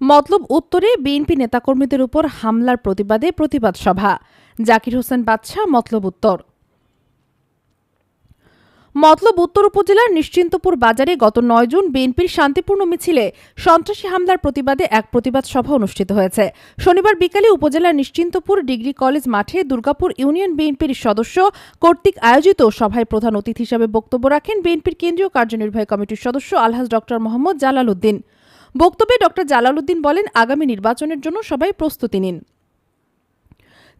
মতলব উত্তরে বিএনপি নেতাকর্মীদের উপর হামলার প্রতিবাদে প্রতিবাদ সভা। জাকির হোসেন বাদশাহ, মতলব উত্তর। মতলব উত্তর উপজেলার নিশ্চিন্তপুর বাজারে গত নয় জুন বিএনপির শান্তিপূর্ণ মিছিলে সন্ত্রাসী হামলার প্রতিবাদে এক প্রতিবাদ সভা অনুষ্ঠিত হয়েছে। শনিবার বিকালে উপজেলার নিশ্চিন্তপুর ডিগ্রি কলেজ মাঠে দুর্গাপুর ইউনিয়ন বিএনপির সদস্য কর্তৃক আয়োজিত সভায় প্রধান অতিথি হিসেবে বক্তব্য রাখেন বিএনপির কেন্দ্রীয় কার্যনির্বাহী কমিটির সদস্য আলহাজ ডক্টর মোহাম্মদ জালাল উদ্দিন। বক্তব্যে ডক্টর জালাল উদ্দিন বলেন, আগামী নির্বাচনের জন্য সবাই প্রস্তুতি নিন।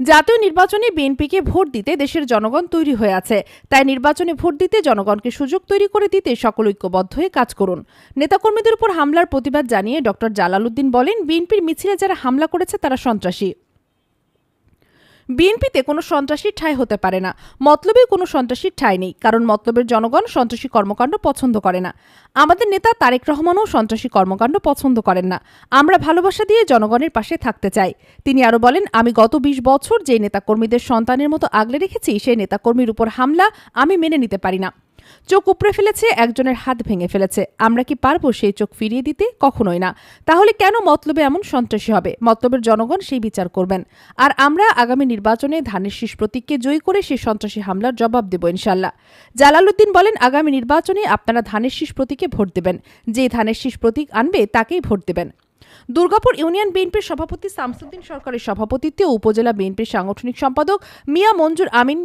জাতীয় নির্বাচনে বিএনপিকে ভোট দিতে দেশের জনগণ তৈরি হয়ে আছে। তাই নির্বাচনে ভোট দিতে জনগণকে সুযোগ তৈরি করে দিতে সকল ঐক্যবদ্ধ হয়ে কাজ করুন। নেতাকর্মীদের উপর হামলার প্রতিবাদ জানিয়ে ডক্টর জালালউদ্দিন বলেন, বিএনপির মিছিলে যারা হামলা করেছে তারা সন্ত্রাসী। বিএনপিতে কোনো সন্ত্রাসীর ঠাঁই হতে পারে না। মতলবে কোনো সন্ত্রাসীর ঠাঁই নেই, কারণ মতলবের জনগণ সন্ত্রাসী কর্মকাণ্ড পছন্দ করে না। আমাদের নেতা তারেক রহমানও সন্ত্রাসী কর্মকাণ্ড পছন্দ করেন না। আমরা ভালোবাসা দিয়ে জনগণের পাশে থাকতে চাই। তিনি আরও বলেন, আমি গত বিশ বছর যে নেতাকর্মীদের সন্তানের মতো আগলে রেখেছি, সেই নেতাকর্মীর উপর হামলা আমি মেনে নিতে পারি না। চোখ উপড়ে ফেলেছে, একজনের হাত ভেঙে ফেলেছে। আমরা কি পারব সেই চোখ ফিরিয়ে দিতে? কখনোই না। তাহলে কেন মতলবে এমন সন্ত্রাসী হবে? মতলবের জনগণ সেই বিচার করবেন। আর আমরা আগামী নির্বাচনে ধানের শীষ প্রতীককে জয়ী করে সেই সন্ত্রাসী হামলার জবাব দেব ইনশাল্লাহ জালালউদ্দিন বলেন, আগামী নির্বাচনে আপনারা ধানের শীষ প্রতীকে ভোট দেবেন। যে ধানের শীষ প্রতীক আনবে, তাকেই ভোট দেবেন। দুর্গাপুর ইউনিয়ন বিএনপির সভাপতি শামসুদ্দিন সরকারের সভাপতিত্বে উপজেলা বিএনপির সাংগঠনিক সম্পাদক মিয়া মঞ্জুর আমিন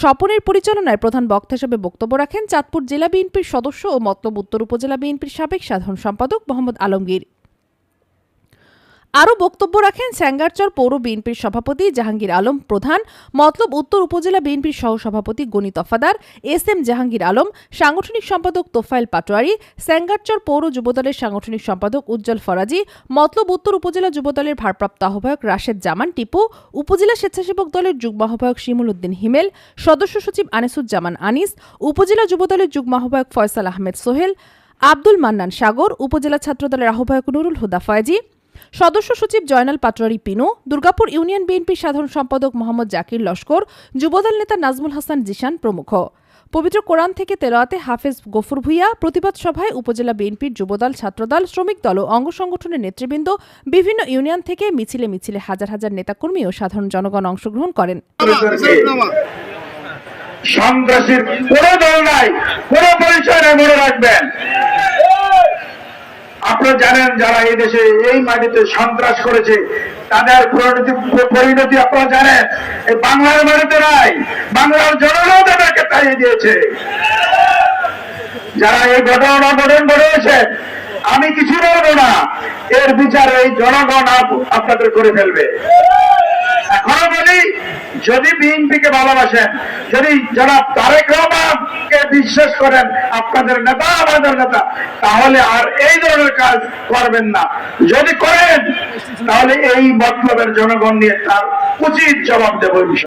স্বপনের পরিচালনায় প্রধান বক্তা হিসেবে বক্তব্য রাখেন চাঁদপুর জেলা বিএনপির সদস্য ও মতলব উত্তর উপজেলা বিএনপির সাবেক সাধারণ সম্পাদক মোহাম্মদ আলমগীর। আরও বক্তব্য রাখেন স্যাঙ্গারচর পৌর বিএনপির সভাপতি জাহাঙ্গীর আলম প্রধান, মতলব উত্তর উপজেলা বিএনপির সহসভাপতি গনি তফাদার এস এম জাহাঙ্গীর আলম, সাংগঠনিক সম্পাদক তোফাইল পাটোয়ারি, স্যাঙ্গারচর পৌর যুবদলের সাংগঠনিক সম্পাদক উজ্জ্বল ফরাজি, মতলব উত্তর উপজেলা যুবদলের ভারপ্রাপ্ত আহ্বায়ক রাশেদ জামান টিপু, উপজেলা স্বেচ্ছাসেবক দলের যুগ্ম আহ্বায়ক শিমুল উদ্দিন হিমেল, সদস্য সচিব আনিসুজ্জামান আনিস, উপজেলা যুবদলের যুগ্ম আহ্বায়ক ফয়সাল আহমেদ সোহেল, আব্দুল মান্নান সাগর, উপজেলা ছাত্রদলের আহ্বায়ক নুরুল হুদা ফয়েজি সদস্য সচিব জয়নাল পাটোয়ারি পিনু, দুর্গাপুর ইউনিয়ন বিএনপির সাধারণ সম্পাদক মোহাম্মদ জাকির লস্কর, যুবদল নেতা নাজমুল হাসান জিশান প্রমুখ। পবিত্র কোরআন থেকে তেলাওয়াতে হাফেজ গফুর ভুইয়া, প্রতিবাদ সভায় উপজেলা বিএনপির যুবদল, ছাত্রদল, শ্রমিক দল ও অঙ্গ সংগঠনের নেতৃবৃন্দ বিভিন্ন ইউনিয়ন থেকে মিছিলে মিছিলে হাজার হাজার নেতাকর্মী ও সাধারণ জনগণ অংশগ্রহণ করেন। সন্ত্রাসীর কোন দল নাই, কোন পরিচয় মনে রাখবেন। আপনারা জানেন যারা এই দেশে এই মাটিতে সন্ত্রাস করেছে, তাদের পরিণতি পরিণতি আপনারা জানেন। এই বাংলার মাটিতে নাই, বাংলার জনগণ তাদেরকে তাড়িয়ে দিয়েছে। যারা এই ঘটনা ঘটন ঘটেছে, আমি কিছু বলব না। এর বিচার এই জনগণ আপনাদের করে ফেলবে। এখনও বলি যদি বিএনপিকে ভালোবাসেন, যদি যারা রহমানকে বিশ্বাস করেন আপনাদের নেতা, আমাদের নেতা, তাহলে আর এই ধরনের কাজ করবেন না। যদি করেন, তাহলে এই মতলবের জনগণ নিয়ে তার উচিত জবাব দেবো